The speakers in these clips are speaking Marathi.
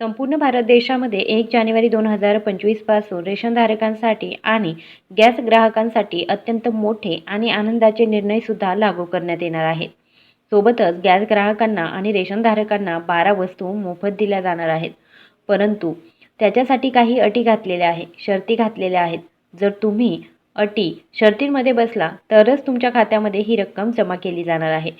संपूर्ण भारत देशामध्ये एक जानेवारी दोन हजार पंचवीसपासून रेशनधारकांसाठी आणि गॅस ग्राहकांसाठी अत्यंत मोठे आणि आनंदाचे निर्णयसुद्धा लागू करण्यात येणार आहेत. सोबतच गॅस ग्राहकांना आणि रेशनधारकांना बारा वस्तू मोफत दिल्या जाणार आहेत. परंतु त्याच्यासाठी काही अटी घातलेल्या आहेत शर्ती घातलेल्या आहेत. जर तुम्ही अटी शर्तींमध्ये बसला तरच तुमच्या खात्यामध्ये ही रक्कम जमा केली जाणार आहे.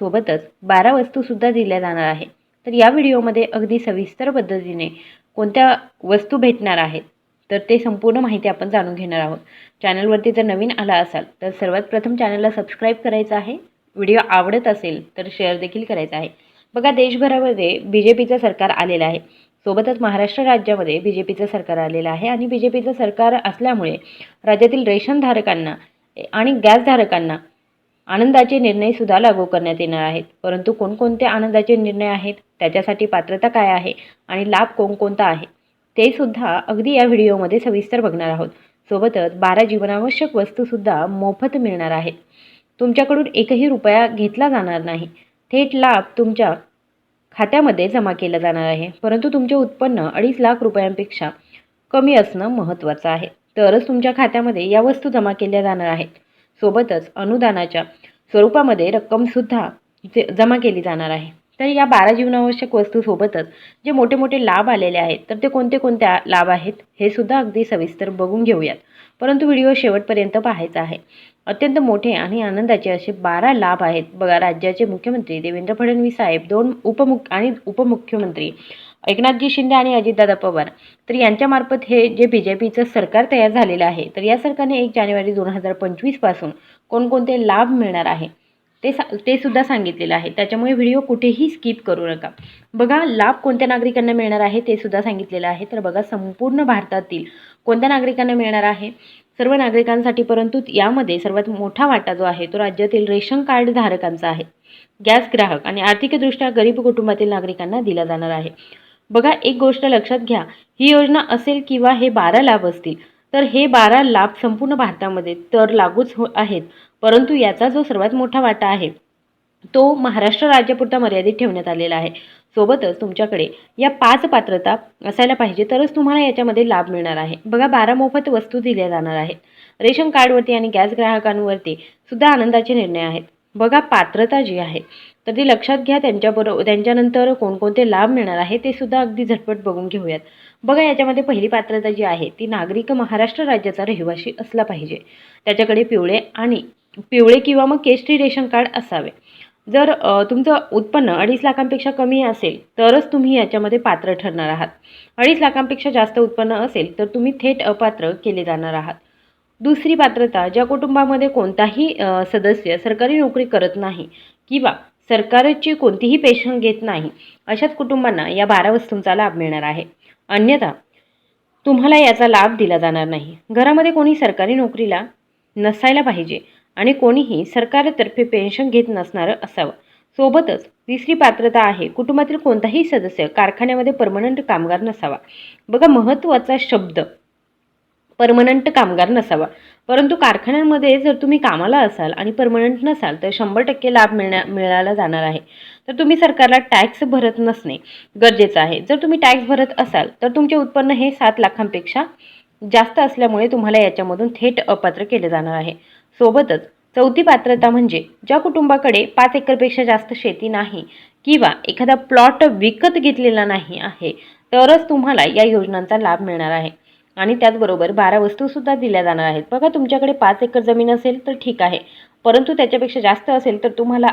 सोबतच बारा वस्तूसुद्धा दिल्या जाणार आहे तर या व्हिडिओमध्ये अगदी सविस्तर पद्धतीने कोणत्या वस्तू भेटणार आहेत तर ते संपूर्ण माहिती आपण जाणून घेणार आहोत. चॅनलवरती जर नवीन आला असाल तर सर्वात प्रथम चॅनलला सबस्क्राईब करायचं आहे. व्हिडिओ आवडत असेल तर शेअर देखील करायचा आहे. बघा देशभरामध्ये बी जे पीचं सरकार आलेलं आहे. सोबतच महाराष्ट्र राज्यामध्ये बी जे पीचं सरकार आलेलं आहे आणि बी जे पीचं सरकार असल्यामुळे राज्यातील रेशनधारकांना आणि गॅसधारकांना आनंदाचे निर्णयसुद्धा लागू करण्यात येणार आहेत. परंतु कोणकोणते आनंदाचे निर्णय आहेत? त्याच्यासाठी पात्रता काय आहे? आणि लाभ कोणकोणता आहे? ते सुद्धा अगदी या व्हिडिओमध्ये सविस्तर बघणार आहोत. सोबतच बारा जीवनावश्यक वस्तूसुद्धा मोफत मिळणार आहेत. तुमच्याकडून एकही रुपया घेतला जाणार नाही. थेट लाभ तुमच्या खात्यामध्ये जमा केला जाणार आहे. परंतु तुमचे उत्पन्न अडीच लाख रुपयांपेक्षा कमी असणं महत्त्वाचं आहे. तरच तुमच्या खात्यामध्ये या वस्तू जमा केल्या जाणार आहेत. सोबतच अनुदानाच्या स्वरूपामध्ये रक्कमसुद्धा जमा केली जाणार आहे. तर या बारा जीवनावश्यक वस्तूसोबतच जे मोठे मोठे लाभ आलेले आहेत तर ते कोणते कोणते लाभ आहेत हे सुद्धा अगदी सविस्तर बघून घेऊयात. परंतु व्हिडिओ शेवटपर्यंत पाहायचा आहे. अत्यंत मोठे आणि आनंदाचे असे बारा लाभ आहेत. बघा राज्याचे मुख्यमंत्री देवेंद्र फडणवीस साहेब दोन उपमुख आणि उपमुख्यमंत्री एकनाथजी शिंदे आणि अजितदादा पवार. तर यांच्यामार्फत हे जे बी जे पीचं सरकार तयार झालेलं आहे तर या सरकारने एक जानेवारी दोन हजार पंचवीसपासून कोणकोणते लाभ मिळणार आहे ते सा ते सुद्धा सांगितलेलं आहे. त्याच्यामुळे व्हिडिओ कुठेही स्किप करू नका. बघा लाभ कोणत्या नागरिकांना मिळणार आहे ते सुद्धा सांगितलेलं आहे. तर बघा संपूर्ण भारतातील कोणत्या नागरिकांना मिळणार आहे? सर्व नागरिकांसाठी परंतु यामध्ये सर्वात मोठा वाटा जो आहे तो राज्यातील रेशन कार्ड धारकांचा आहे. गॅस ग्राहक आणि आर्थिकदृष्ट्या गरीब कुटुंबातील नागरिकांना दिला जाणार आहे. बघा एक गोष्ट लक्षात घ्या. ही योजना असेल किंवा हे बारा लाभ असतील तर हे बारा लाभ संपूर्ण भारतामध्ये तर लागूच हो आहेत. परंतु याचा जो सर्वात मोठा वाटा आहे तो महाराष्ट्र राज्यापुरता मर्यादित ठेवण्यात आलेला आहे. सोबतच तुमच्याकडे या पाच पात्रता असायला पाहिजे तरच तुम्हाला याच्यामध्ये लाभ मिळणार आहे. बघा बारा मोफत वस्तू दिल्या जाणार आहेत. रेशन कार्डवरती आणि गॅस ग्राहकांवरती सुद्धा आनंदाचे निर्णय आहेत. बघा पात्रता जी आहे तर लक्षात घ्या त्यांच्याबरोबर त्यांच्यानंतर कोणकोणते लाभ मिळणार आहे ते सुद्धा अगदी झटपट बघून घेऊयात. बघा याच्यामध्ये पहिली पात्रता जी आहे ती नागरिक महाराष्ट्र राज्याचा रहिवासी असला पाहिजे. त्याच्याकडे पिवळे आणि पिवळे किंवा मग केशरी रेशन कार्ड असावे. जर तुमचं उत्पन्न अडीच लाखांपेक्षा कमी असेल तरच तुम्ही याच्यामध्ये पात्र ठरणार आहात. अडीच लाखांपेक्षा जास्त उत्पन्न असेल तर तुम्ही थेट अपात्र केले जाणार आहात. दुसरी पात्रता ज्या कुटुंबामध्ये कोणताही सदस्य सरकारी नोकरी करत नाही किंवा सरकारची कोणतीही पेन्शन घेत नाही अशाच कुटुंबांना या बारा वस्तूंचा लाभ मिळणार आहे. अन्यथा तुम्हाला याचा लाभ दिला जाणार नाही. घरामध्ये कोणी सरकारी नोकरीला नसायला पाहिजे आणि कोणीही सरकारतर्फे पेन्शन घेत नसणारं असावं. सोबतच तिसरी पात्रता आहे कुटुंबातील कोणताही सदस्य कारखान्यामध्ये परमनंट कामगार नसावा. बघा महत्त्वाचा शब्द परमनंट कामगार नसावा. परंतु कारखान्यांमध्ये जर तुम्ही कामाला असाल आणि परमनंट नसाल तर शंभर टक्के लाभ मिळण्या मिळायला जाणार आहे. तर तुम्ही सरकारला टॅक्स भरत नसणे गरजेचं आहे. जर तुम्ही टॅक्स भरत असाल तर तुमचे उत्पन्न हे सात लाखांपेक्षा जास्त असल्यामुळे तुम्हाला याच्यामधून थेट अपात्र केले जाणार आहे. सोबतच चौथी पात्रता म्हणजे ज्या कुटुंबाकडे पाच एकरपेक्षा जास्त शेती नाही किंवा एखादा प्लॉट विकत घेतलेला नाही आहे तरच तुम्हाला या योजनांचा लाभ मिळणार आहे. आणि त्याचबरोबर बारा वस्तूसुद्धा दिल्या जाणार आहेत. बघा तुमच्याकडे पाच एकर जमीन असेल तर ठीक आहे. परंतु त्याच्यापेक्षा जास्त असेल तर तुम्हाला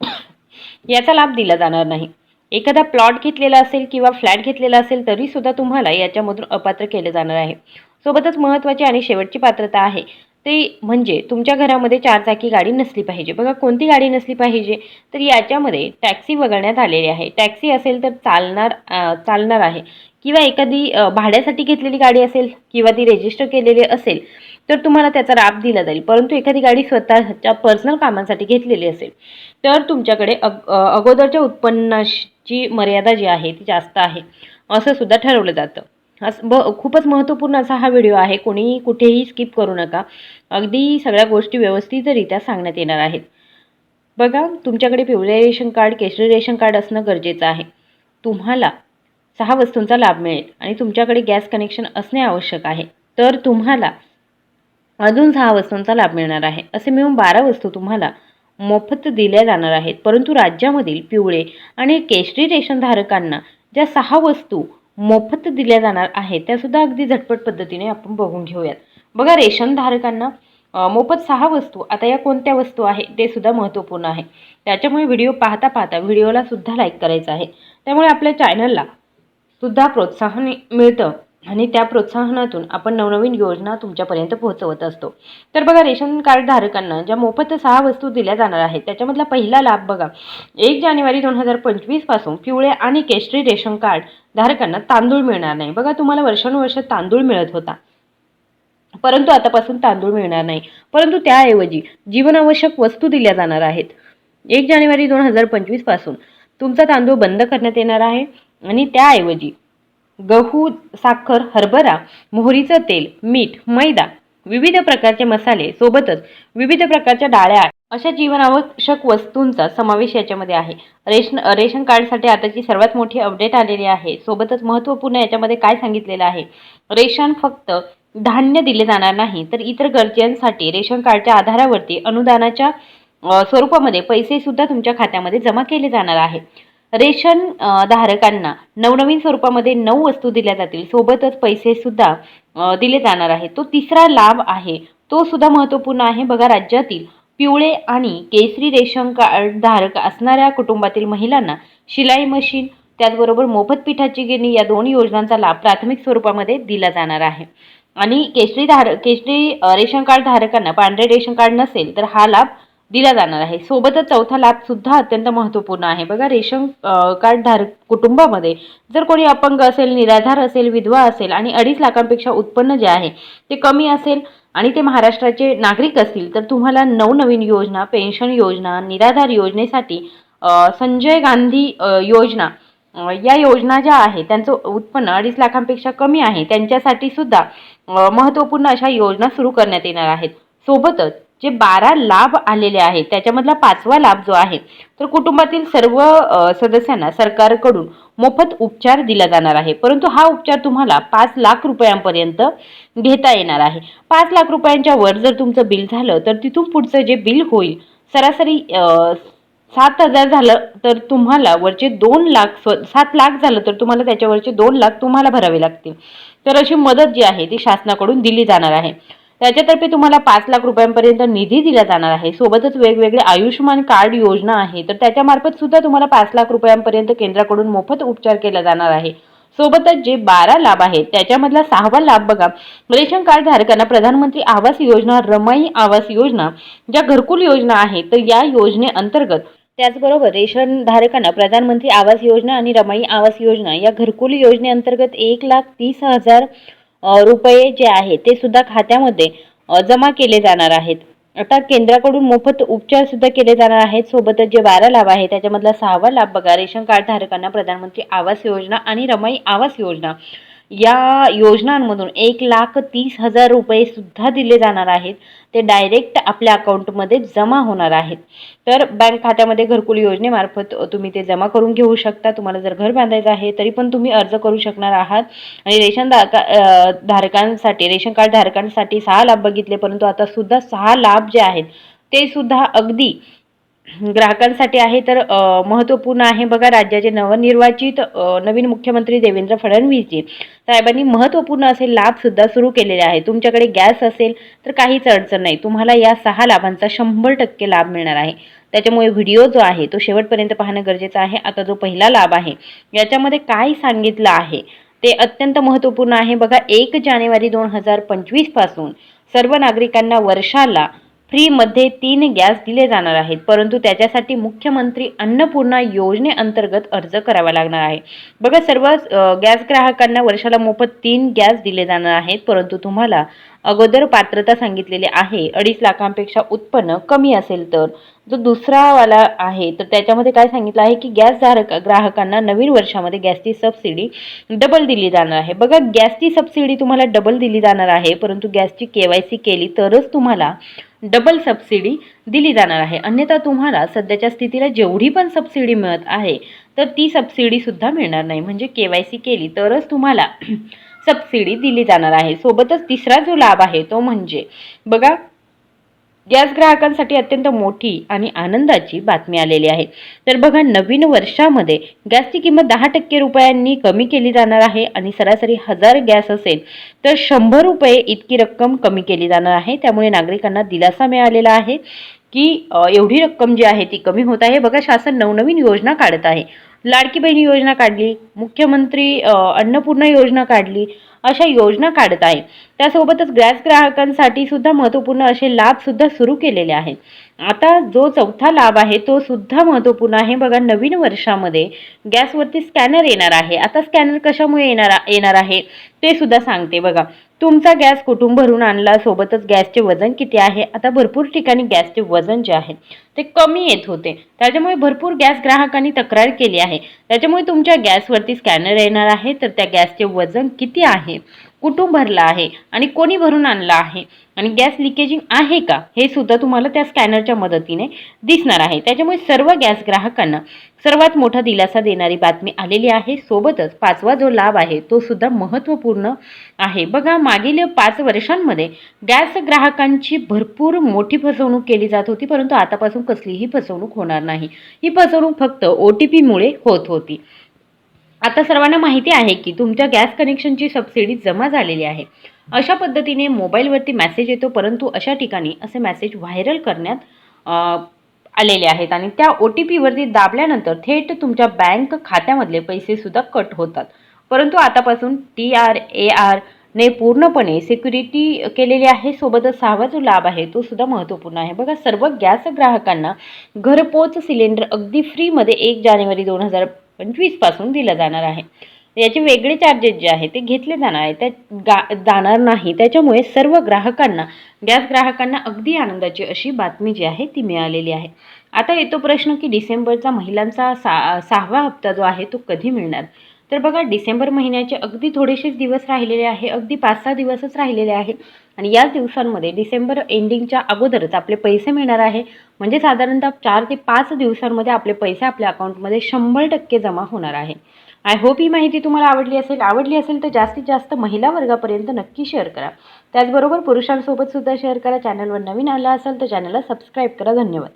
याचा लाभ दिला जाणार नाही. एखादा प्लॉट घेतलेला असेल किंवा फ्लॅट घेतलेला असेल तरीसुद्धा तुम्हाला याच्यामधून अपात्र केले जाणार आहे. सोबतच महत्त्वाची आणि शेवटची पात्रता आहे. ते म्हणजे तुमच्या घरामध्ये चारचाकी गाडी नसली पाहिजे. बघा कोणती गाडी नसली पाहिजे? तर याच्यामध्ये टॅक्सी वगळण्यात आलेली आहे. टॅक्सी असेल तर चालणार चालणार आहे. किंवा एखादी भाड्यासाठी घेतलेली गाडी असेल किंवा ती रेजिस्टर केलेली असेल तर तुम्हाला त्याचा लाभ दिला जाईल. परंतु एखादी गाडी स्वतःच्या पर्सनल कामांसाठी घेतलेली असेल तर तुमच्याकडे अग अगोदरच्या उत्पन्नाची मर्यादा जी आहे ती जास्त आहे. असं सुद्धा ठरवलं जातं. असं ब खूपच महत्त्वपूर्ण असा हा व्हिडिओ आहे. कोणीही कुठेही स्किप करू नका. अगदी सगळ्या गोष्टी व्यवस्थितरित्या सांगण्यात येणार आहेत. बघा तुमच्याकडे पिवळे रेशन कार्ड केशरी रेशन कार्ड असणं गरजेचं आहे. तुम्हाला सहा वस्तूंचा लाभ मिळेल आणि तुमच्याकडे गॅस कनेक्शन असणे आवश्यक आहे. तर तुम्हाला अजून सहा वस्तूंचा लाभ मिळणार आहे. असे मिळून बारा वस्तू तुम्हाला मोफत दिल्या जाणार आहेत. परंतु राज्यामधील पिवळे आणि केशरी रेशनधारकांना ज्या सहा वस्तू मोफत दिल्या जाणार आहेत त्यासुद्धा अगदी झटपट पद्धतीने आपण बघून घेऊयात. बघा रेशनधारकांना मोफत सहा वस्तू आता या कोणत्या वस्तू आहे ते सुद्धा महत्त्वपूर्ण आहे. त्याच्यामुळे व्हिडिओ पाहता पाहता व्हिडिओला सुद्धा लाईक करायचा आहे. त्यामुळे आपल्या चॅनलला सुद्धा प्रोत्साहन मिळतं. आणि त्या प्रोत्साहनातून आपण नवनवीन योजना तुमच्यापर्यंत पोहोचवत असतो. तर बघा रेशन कार्ड धारकांना ज्या मोफत सहा वस्तू दिल्या जाणार आहेत त्याच्यामधला पहिला लाभ बघा. एक जानेवारी दोन हजार पंचवीसपासून पिवळे आणि केशरी रेशन कार्ड धारकांना तांदूळ मिळणार नाही. बघा तुम्हाला वर्षानुवर्ष तांदूळ मिळत होता. परंतु आतापासून तांदूळ मिळणार नाही. परंतु त्याऐवजी जीवनावश्यक वस्तू दिल्या जाणार आहेत. एक जानेवारी दोन हजार पंचवीसपासून तुमचा तांदूळ बंद करण्यात येणार आहे. आणि त्याऐवजी गहू साखर हरभरा मोहरीचं तेल मीठ मैदा विविध प्रकारचे मसाले सोबतच विविध प्रकारच्या डाळ्या अशा जीवनावश्यक वस्तूंचा समावेश याच्यामध्ये आहे. रेशन रेशन कार्डसाठी आताची सर्वात मोठी अपडेट आलेली आहे. सोबतच महत्त्वपूर्ण याच्यामध्ये काय सांगितलेलं आहे? रेशन फक्त धान्य दिले जाणार नाही तर इतर गरजांसाठी रेशन कार्डच्या आधारावरती अनुदानाच्या स्वरूपामध्ये पैसेसुद्धा तुमच्या खात्यामध्ये जमा केले जाणार आहे. रेशन धारकांना नवनवीन स्वरूपामध्ये नऊ वस्तू दिल्या जातील. सोबतच पैसे सुद्धा दिले जाणार आहे तो तिसरा लाभ आहे. तो सुद्धा महत्त्वपूर्ण आहे. बघा राज्यातील पिवळे आणि केसरी रेशन कार्ड धारक असणाऱ्या कुटुंबातील महिलांना शिलाई मशीन त्याचबरोबर मोफत पिठाची गिरणी या दोन योजनांचा लाभ प्राथमिक स्वरूपामध्ये दिला जाणार आहे. आणि केशरी धार केशरी रेशन कार्ड धारकांना पांढरे रेशन कार्ड नसेल तर हा लाभ दिला जाणार आहे. सोबतच चौथा लाभ सुद्धा अत्यंत महत्त्वपूर्ण आहे. बघा रेशन कार्ड धारक कुटुंबामध्ये जर कोणी अपंग असेल निराधार असेल विधवा असेल आणि अडीच लाखांपेक्षा उत्पन्न जे आहे ते कमी असेल आणि ते महाराष्ट्राचे नागरिक असतील तर तुम्हाला नवनवीन योजना पेन्शन योजना निराधार योजनेसाठी संजय गांधी योजना या योजना ज्या आहेत त्यांचं उत्पन्न अडीच लाखांपेक्षा कमी आहे. त्यांच्यासाठी सुद्धा महत्त्वपूर्ण अशा योजना सुरू करण्यात येणार आहेत. सोबतच जे बारा लाभ आलेले आहेत त्याच्यामधला पाचवा लाभ जो आहे तर कुटुंबातील सर्व सदस्यांना सरकारकडून मोफत उपचार दिला जाणार आहे. परंतु हा उपचार तुम्हाला पाच लाख रुपयांपर्यंत घेता येणार आहे. पाच लाख रुपयांच्या वर जर तुमचं बिल झालं तर तिथून पुढचं जे बिल होईल सरासरी सात हजार झालं तर तुम्हाला वरचे दोन लाख स्व सात लाख झालं तर तुम्हाला त्याच्यावरचे दोन लाख तुम्हाला भरावे लागतील. तर अशी मदत जी आहे ती शासनाकडून दिली जाणार आहे. त्याच्यातर्फे तुम्हाला पाच लाख रुपयांपर्यंत निधी दिला जाणार आहे. सोबतच वेगवेगळे आयुष्यमान कार्ड योजना आहे. तर त्याच्यामार्फत सुद्धा तुम्हाला पाच लाख रुपयांपर्यंत केंद्राकडून मोफत उपचार केला जाणार आहे. सोबतच जे बारा लाभ आहेत त्याच्यामधला सहावा लाभ बघा. रेशन कार्ड धारकांना प्रधानमंत्री आवास योजना रमाई आवास योजना ज्या घरकुल योजना आहेत तर या योजनेअंतर्गत त्याचबरोबर रेशन धारकांना प्रधानमंत्री आवास योजना आणि रमाई आवास योजना या घरकुल योजनेअंतर्गत एक लाख तीस हजार रुपये जे आहेत ते सुद्धा खात्यामध्ये जमा केले जाणार आहेत. आता केंद्राकडून मोफत उपचार सुद्धा केले जाणार आहेत. सोबतच जे बारा लाभ आहे त्याच्यामधला सहावा लाभ बघा रेशन कार्ड धारकांना प्रधानमंत्री आवास योजना आणि रमाई आवास योजना. या योजनांमधून एक लाख तीस हजार रुपये सुद्धा दिले जाणार आहेत. ते डायरेक्ट आपल्या अकाउंटमध्ये जमा होणार आहेत. तर बँक खात्यामध्ये घरकुल योजनेमार्फत तुम्ही ते जमा करून घेऊ शकता. तुम्हाला जर घर बांधायचं आहे तरी पण तुम्ही अर्ज करू शकणार आहात. आणि रेशन धारकांसाठी रेशन कार्ड धारकांसाठी सहा लाभ बघितले परंतु आता सुद्धा सहा लाभ जे आहेत ते सुद्धा अगदी ग्राहकांसाठी आहे तर महत्त्वपूर्ण आहे बघा राज्याचे नवनिर्वाचित नवीन मुख्यमंत्री देवेंद्र फडणवीसजी. साहेबांनी महत्त्वपूर्ण असे लाभसुद्धा सुरू केलेले आहे तुमच्याकडे गॅस असेल तर काहीच अडचण नाही. तुम्हाला या सहा लाभांचा शंभर टक्के लाभ मिळणार आहे. त्याच्यामुळे व्हिडिओ जो आहे तो शेवटपर्यंत पाहणं गरजेचं आहे. आता जो पहिला लाभ आहे याच्यामध्ये काय सांगितलं आहे ते अत्यंत महत्त्वपूर्ण आहे. बघा एक जानेवारी दोन हजार पंचवीसपासून सर्व नागरिकांना वर्षाला फ्रीमध्ये तीन गॅस दिले जाणार आहेत. परंतु त्याच्यासाठी मुख्यमंत्री अन्नपूर्णा योजनेअंतर्गत अर्ज करावा लागणार आहे. बघा सर्व गॅस ग्राहकांना वर्षाला मोफत तीन गॅस दिले जाणार आहेत. परंतु तुम्हाला अगोदर पात्रता सांगितलेली आहे. अडीच लाखांपेक्षा उत्पन्न कमी असेल तर. जो दुसरावाला आहे तर त्याच्यामध्ये काय सांगितलं आहे की गॅस धारक ग्राहकांना नवीन वर्षामध्ये गॅसची सबसिडी डबल दिली जाणार आहे. बघा गॅसची सबसिडी तुम्हाला डबल दिली जाणार आहे. परंतु गॅसची के वाय सी केली तरच तुम्हाला डबल सबसिडी दिली जाणार आहे. अन्यथा तुम्हाला सध्याच्या स्थितीला जेवढी पण सबसिडी मिळत आहे तर ती सबसिडीसुद्धा मिळणार नाही. म्हणजे के वाय सी केली तरच तुम्हाला सबसिडी दिली जाणार आहे. सोबतच तिसरा जो लाभ आहे तो म्हणजे बघा गॅस ग्राहकांसाठी अत्यंत मोठी आणि आनंदाची बातमी आलेली आहे. तर बघा नवीन वर्षामध्ये गॅसची किंमत दहा टक्के रुपयांनी कमी केली जाणार आहे आणि सरासरी हजार गॅस असेल तर शंभर रुपये इतकी रक्कम कमी केली जाणार आहे. त्यामुळे नागरिकांना दिलासा मिळालेला आहे की एवढी रक्कम जी आहे ती कमी होत आहे. बघा शासन नवनवीन योजना काढत आहे. लाडकी बहिणी योजना काढली मुख्यमंत्री अन्नपूर्णा योजना काढली अशा योजना काढत आहे त्यासोबतच गॅस ग्राहकांसाठी सुद्धा महत्त्वपूर्ण असे लाभ सुद्धा सुरू केलेले आहेत. आता जो चौथा लाभ आहे तो सुद्धा महत्त्वपूर्ण आहे. बघा नवीन वर्षामध्ये गॅसवरती स्कॅनर येणार आहे. आता स्कॅनर कशामुळे येणार येणार आहे ते सुद्धा सांगते बघा. तुमचा गॅस कुठून भरून आणला? सोबतच गॅसचे वजन किती आहे? आता भरपूर ठिकाणी गॅसचे वजन जे आहे ते कमी येत होते. त्याच्यामुळे भरपूर गॅस ग्राहकांनी तक्रार केली आहे. त्याच्यामुळे तुमच्या गॅसवरती स्कॅनर येणार आहे. तर त्या गॅसचे वजन किती आहे? कुठून भरला आहे आणि कोणी भरून आणला आहे? आणि गॅस लिकेजिंग आहे का? हे सुद्धा तुम्हाला त्या स्कॅनरच्या मदतीने दिसणार आहे. त्याच्यामुळे सर्व गॅस ग्राहकांना सर्वात मोठा दिलासा देणारी बातमी आलेली आहे. सोबतच पाचवा जो लाभ आहे तो सुद्धा महत्त्वपूर्ण आहे. बघा मागील पाच वर्षांमध्ये गॅस ग्राहकांची भरपूर मोठी फसवणूक केली जात होती परंतु आतापासून कसलीही फसवणूक होणार नाही. ही फसवणूक फक्त ओ टी पीमुळे होत होती. आता सर्वांना माहिती आहे की तुमच्या गॅस कनेक्शनची सबसिडी जमा झालेली आहे. अशा पद्धतीने मोबाईलवरती मॅसेज येतो परंतु अशा ठिकाणी असे मॅसेज व्हायरल करण्यात आलेले आहेत आणि त्या ओ टी पीवरती दाबल्यानंतर थेट तुमच्या बँक खात्यामधले पैसेसुद्धा कट होतात. परंतु आतापासून टी आर ए आर ने पूर्णपणे सिक्युरिटी केलेली आहे सोबतच सहावा जो लाभ आहे तो सुद्धा महत्त्वपूर्ण आहे. बघा सर्व गॅस ग्राहकांना घरपोच सिलेंडर अगदी फ्रीमध्ये एक जानेवारी दोन हजार पंचवीसपासून दिलं जाणार आहे. याचे वेगळे चार्जेस जे आहे ते घेतले जाणार आहे त्या गा जाणार नाही. त्याच्यामुळे सर्व ग्राहकांना गॅस ग्राहकांना अगदी आनंदाची अशी बातमी जी आहे ती मिळालेली आहे. आता येतो प्रश्न की डिसेंबरचा महिलांचा सा सहावा हप्ता जो आहे तो कधी मिळणार? तर बघा डिसेंबर महिन्याचे अगदी थोडेसेच दिवस राहिलेले आहे अगदी पाच सहा दिवसच राहिलेले आहे. आणि याच दिवसांमध्ये डिसेंबर एंडिंगच्या अगोदरच आपले पैसे मिळणार आहे. म्हणजे साधारणतः चार ते पाच दिवसांमध्ये आपले पैसे आपल्या अकाउंटमध्ये शंभर टक्के जमा होणार आहे. आय होप ही माहिती तुम्हाला आवडली असेल. आवडली असेल तर जास्तीत जास्त महिला वर्गापर्यंत नक्की शेअर करा. त्याचबरोबर पुरुषांसोबत सुद्धा शेअर करा. चॅनलवर नवीन आला असेल तर चॅनलला सबस्क्राईब करा. धन्यवाद.